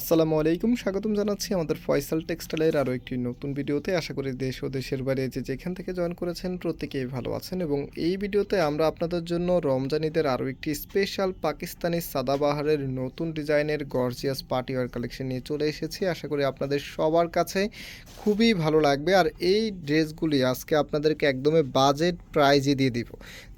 আসসালামু আলাইকুম, স্বাগতম জানাচ্ছি আমাদের ফয়সাল টেক্সটাইলের আরও একটি নতুন ভিডিওতে। আশা করি দেশ ও দেশের বাইরে যে যেখান থেকে জয়েন করেছেন প্রত্যেকেই ভালো আছেন এবং এই ভিডিওতে আমরা আপনাদের জন্য রমজানিদের আরও একটি স্পেশাল পাকিস্তানি সাদাবাহারের নতুন ডিজাইনের গর্জিয়াস পার্টিওয়ার কালেকশন নিয়ে চলে এসেছি। আশা করি আপনাদের সবার কাছে খুবই ভালো লাগবে। আর এই ড্রেসগুলি আজকে আপনাদেরকে একদমই বাজেট প্রাইজই দিয়ে দিব।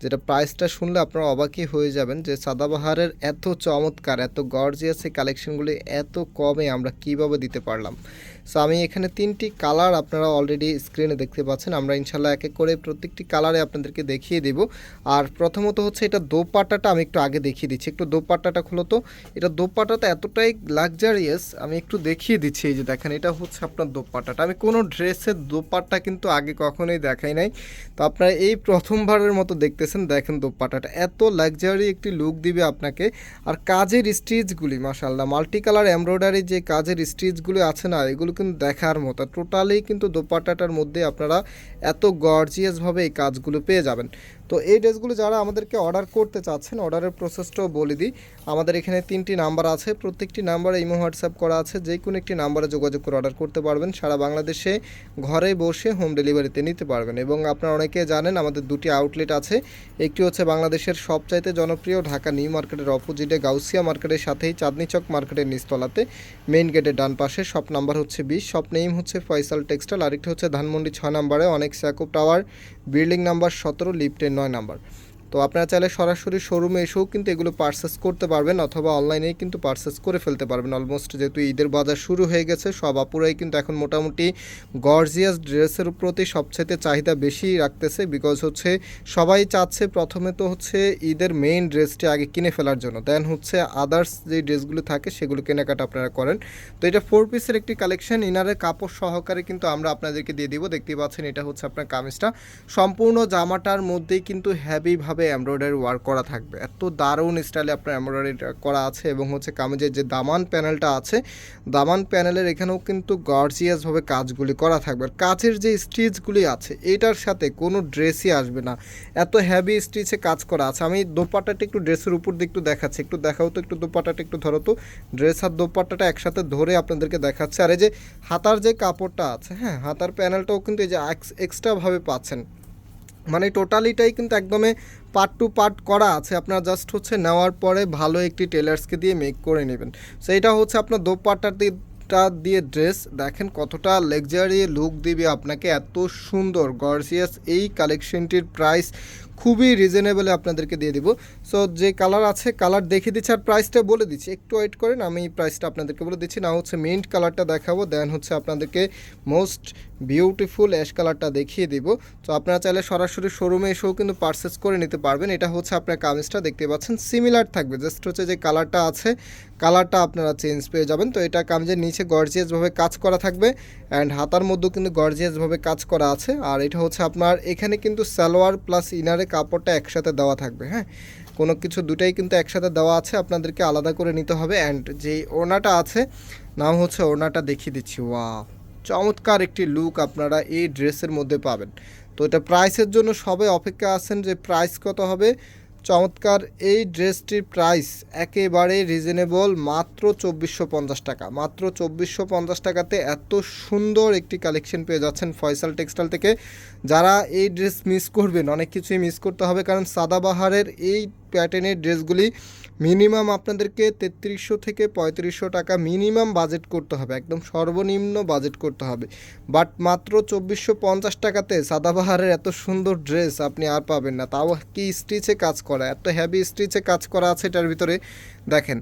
যেটা প্রাইসটা শুনলে আপনারা অবাকই হয়ে যাবেন যে সাদাবাহারের এত চমৎকার, এত গর্জিয়াস এই কালেকশনগুলি, এত কমে আমরা কীভাবে দিতে পারলাম। সো আমি এখানে তিনটি কালার আপনারা অলরেডি স্ক্রিনে দেখতে পাচ্ছেন। আমরা ইনশাল্লাহ এক এক করে প্রত্যেকটি কালারে আপনাদেরকে দেখিয়ে দিব। আর প্রথমত হচ্ছে এটা দোপাট্টাটা আমি একটু আগে দেখিয়ে দিচ্ছি। একটু দোপাট্টাটা খুলো তো। এটা দোপাট্টাটা এতটাই লাক্সারিয়াস আমি একটু দেখিয়ে দিচ্ছি। এই যে দেখেন, এটা হচ্ছে আপনার দোপাট্টাটা। আমি কোনো ড্রেসের দোপাট্টা কিন্তু আগে কখনোই দেখাই নাই। তো আপনারা এই প্রথমবারের মতো দেখতেছেন, দেখেন দোপাট্টাটা। এত লাক্সারি একটি লুক দিবে আপনাকে। আর কাজের স্টিচগুলি মাসাল্লাহ মাল্টি কালার এমব্রয়ডারি যে কাজের স্টিচগুলো আছে না, এগুলো কিন্তু দেখার মতো। টোটালি কিন্তু দোপাট্টাটার মধ্যে আপনারা এত গর্জিয়াসভাবে এই কাজগুলো পেয়ে যাবেন। তো এই ড্রেসগুলো যারা আমাদেরকে অর্ডার করতে চাচ্ছেন, অর্ডারের প্রসেসটাও বলে দিই। আমাদের এখানে তিনটি নাম্বার আছে, প্রত্যেকটি নাম্বারে ইমো হোয়াটসঅ্যাপ করা আছে যে কোনো একটি নাম্বারে যোগাযোগ করে অর্ডার করতে পারবেন। সারা বাংলাদেশে ঘরে বসে হোম ডেলিভারিতে নিতে পারবেন এবং আপনারা অনেকে জানেন আমাদের দুটি আউটলেট আছে। একটি হচ্ছে বাংলাদেশের সবচাইতে জনপ্রিয় ঢাকা নিউ মার্কেটের অপোজিটে গাউসিয়া মার্কেটের সাথেই চাঁদনি চক মার্কেটের নিচতলাতে মেইন গেটের ডান পাশে। শপ নাম্বার হচ্ছে বিশ শপ নেম হচ্ছে ফয়সাল টেক্সটাইল আরেকটি হচ্ছে ধানমন্ডি ছয় নাম্বারে, অনেক স্যাকুপ টাওয়ার বিল্ডিং নাম্বার সতেরো লিফটের নয় নাম্বার। তো আপনারা চাইলে সরাসরি শোরুমে এসেও কিন্তু এগুলো পারচেস করতে পারবেন অথবা অনলাইনেই কিন্তু পারচেস করে ফেলতে পারবেন। অলমোস্ট যেহেতু ঈদের বাজার শুরু হয়ে গেছে, সব আপুরাই কিন্তু এখন মোটামুটি গর্জিয়াস ড্রেসের প্রতি সবচাইতে চাহিদা বেশি রাখতেছে বিকজ হচ্ছে সবাই চাচ্ছে প্রথমে তো হচ্ছে ঈদের মেইন ড্রেসটি আগে কিনে ফেলার জন্য। দেন হচ্ছে আদার্স যে ড্রেসগুলো থাকে সেগুলো কেনাকাটা আপনারা করেন। তো এটা ফোর পিসের একটি কালেকশন ইনারের কাপড় সহকারে কিন্তু আমরা আপনাদেরকে দিয়ে দিব। দেখতে পাচ্ছেন এটা হচ্ছে আপনার কামিজটা। সম্পূর্ণ জামাটার মধ্যেই কিন্তু হ্যাভিভাবে এমব্রয়ডারি ওয়ার্ক করা থাকবে? এত দারুণ স্টাইলে আপনার এমব্রয়ডারি করা আছে এবং হচ্ছে কামিজের যে দামান প্যানেলটা আছে, দামান প্যানেলের এখানেও কিন্তু গর্জিয়াসভাবে কাজগুলি করা থাকবে। আর কাজের যে স্টিচগুলি আছে, এটার সাথে কোনো ড্রেসই আসবে না। এত হ্যাভি স্টিচে কাজ করা আছে। আমি দোপাট্টাটা একটু ড্রেসের উপর দিয়ে একটু দেখাচ্ছি। একটু দেখাও তো, একটু দোপাট্টাটা একটু ধরো তো। ড্রেস আর দোপাট্টাটা একসাথে ধরে আপনাদেরকে দেখাচ্ছে। আর এই যে হাতার যে কাপড়টা আছে হ্যাঁ হাতার প্যানেলটাও কিন্তু এই যে এক্সট্রাভাবে পাচ্ছেন। মানে টোটালিটাই কিন্তু একদমই পার্ট টু পার্ট করা আছে, আপনার জাস্ট হচ্ছে নেওয়ার পরে ভালো একটি টেলার্সকে দিয়ে মেক করে নেবেন। সো এটা হচ্ছে আপনার দোপাট্টার দিয়ে দিয়ে ড্রেস দেখেন কতটা লেকজারি লুক দিবে আপনাকে, এত সুন্দর গর্জিয়াস এই কালেকশনটির প্রাইস খুবই রিজনেবলে আপনাদেরকে দিয়ে দিব। সো যে কালার আছে কালার দেখিয়ে দিচ্ছি আর প্রাইসটা বলে দিচ্ছি। একটু ওয়েট করেন, আমি প্রাইসটা আপনাদেরকে বলে দিচ্ছি। না হচ্ছে মিন্ট কালারটা দেখাবো দেন হচ্ছে আপনাদেরকে মোস্ট বিউটিফুল অ্যাশ কালারটা দেখিয়ে দিব। তো আপনারা চাইলে সরাসরি শোরুমে এসেও কিন্তু পারচেস করে নিতে পারবেন। এটা হচ্ছে আপনার কামিজটা, দেখতে পাচ্ছেন সিমিলার থাকবে। জাস্ট হচ্ছে যে কালারটা আছে কালারটা আপনারা চেঞ্জ পেয়ে যাবেন। তো এটা কামিজের নিচে গর্জিয়াসভাবে কাজ করা থাকবে অ্যান্ড হাতার মধ্যেও কিন্তু গর্জিয়াসভাবে কাজ করা আছে। আর এটা হচ্ছে আপনার, এখানে কিন্তু সালোয়ার প্লাস ইনারে কাপড়টা একসাথে দেওয়া থাকবে হ্যাঁ? কোনো কিছু দুটাই কিন্তু একসাথে দেওয়া আছে, আপনাদেরকে আলাদা করে নিতে হবে। অ্যান্ড যেই ওড়নাটা আছে, নাম হচ্ছে ওড়নাটা দেখিয়ে দিচ্ছি। ওয়া চমৎকার একটি লুক আপনারা এই ড্রেসের মধ্যে পাবেন। তো এটা প্রাইসের জন্য সবাই অপেক্ষা আছেন যে প্রাইস কত হবে। চমৎকার এই ড্রেসটির প্রাইস একেবারে রিজনেবল মাত্র চব্বিশশো পঞ্চাশ টাকা। মাত্র চব্বিশশো পঞ্চাশ টাকাতে এত সুন্দর একটি কালেকশন পেয়ে যাচ্ছেন ফয়সাল টেক্সটাইল থেকে। যারা এই ড্রেস মিস করবেন, অনেক কিছুই মিস করতে হবে কারণ সাদাবাহারের এই প্যাটার্নের ড্রেসগুলি মিনিমাম আপনাদেরকে তেত্রিশশো থেকে পঁয়ত্রিশশো টাকা মিনিমাম বাজেট করতে হবে, একদম সর্বনিম্ন বাজেট করতে হবে। বাট মাত্র চব্বিশশো পঞ্চাশ টাকাতে সাদাবাহারের এত সুন্দর ড্রেস আপনি আর পাবেন না, তাও কি স্টিচে কাজ করা, এত হ্যাভি স্টিচে কাজ করা আছে এটার ভিতরে? দেখেন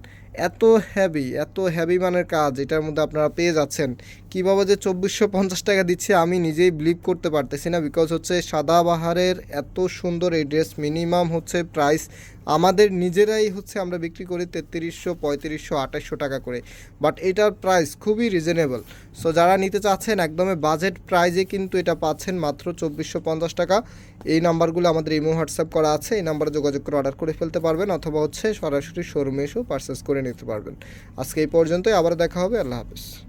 এত হ্যাভি এত হ্যাভি মানের কাজ এটার মধ্যে আপনারা পেয়ে যাচ্ছেন। কীভাবে যে চব্বিশশো পঞ্চাশ টাকা দিচ্ছে আমি নিজেই বিলিভ করতে পারতেছি না বিকজ হচ্ছে সাদাবাহারের এত সুন্দর এই ড্রেস মিনিমাম হচ্ছে প্রাইস আমাদের নিজেরাই হচ্ছে আমরা বিক্রি করি তেত্রিশশো, পঁয়ত্রিশশো, আঠাশশো টাকা করে। বাট এটার প্রাইস খুবই রিজনেবল সো যারা নিতে চাচ্ছেন একদমই বাজেট প্রাইজে কিন্তু এটা পাচ্ছেন মাত্র চব্বিশশো পঞ্চাশ টাকা। এই নাম্বারগুলো আমাদের ইমো, হোয়াটসঅ্যাপ করা আছে। এই নাম্বারে যোগাযোগ করে অর্ডার করে ফেলতে পারবেন অথবা হচ্ছে সরাসরি শোরুমে এসেও পারচেস করে নিতে পারবেন। আজকে এই পর্যন্তই আবার দেখা হবে আল্লাহ হাফিজ।